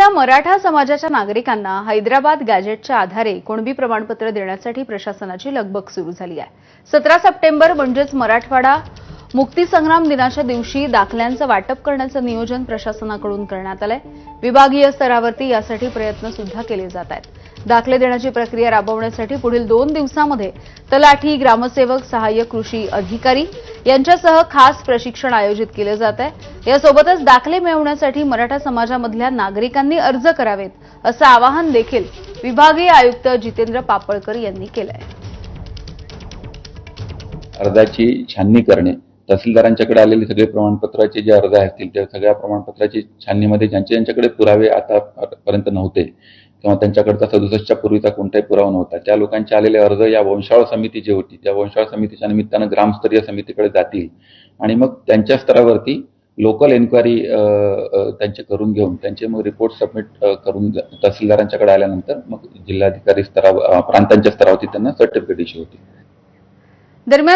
जिल्ह्यातल्या मराठा समाजाच्या नागरिकांना हैदराबाद गॅजेटच्या आधारे कुणबी प्रमाणपत्र देण्यासाठी प्रशासनाची लगबग सुरू झाली आहे. सतरा सप्टेंबर म्हणजेच मराठवाडा मुक्तीसंग्राम दिनाच्या दिवशी दाखल्यांचं वाटप करण्याचं नियोजन प्रशासनाकडून करण्यात आलंय. विभागीय स्तरावरती यासाठी प्रयत्न सुद्धा केले जात आहेत. दाखले देण्याची प्रक्रिया राबवण्यासाठी पुढील दोन दिवसांमध्ये तलाठी ग्रामसेवक सहाय्यक कृषी अधिकारी यांच्यासह खास प्रशिक्षण आयोजित केलं जात आहे. यासोबतच दाखले मिळवण्यासाठी मराठा समाजामधल्या नागरिकांनी अर्ज करावेत असं आवाहन देखील विभागीय आयुक्त जितेंद्र पापळकर यांनी केलं आहे अर्जाची छाननी करणे तहसीलदारांच्याकडे आलेले सगळे प्रमाणपत्राचे जे अर्ज असतील त्या सगळ्या प्रमाणपत्राची छाननीमध्ये ज्यांचे ज्यांच्याकडे पुरावे आतापर्यंत नव्हते किंवा त्यांच्याकडचा सदुसष्टच्या पूर्वीचा कोणताही पुरावा नव्हता. त्या लोकांचे आलेले अर्ज या वंशाळ समिती जी होती त्या वंशाळ समितीच्या निमित्तानं ग्रामस्तरीय समितीकडे जातील. आणि मग त्यांच्या स्तरावरती लोकल एन्क्वायरी त्यांचे करून घेऊन त्यांचे मग रिपोर्ट सबमिट करून तहसीलदारांच्याकडे आल्यानंतर मग जिल्हाधिकारी स्तरावर प्रांतांच्या स्तरावरती त्यांना सर्टिफिकेट इश्यू होतील दरम्यान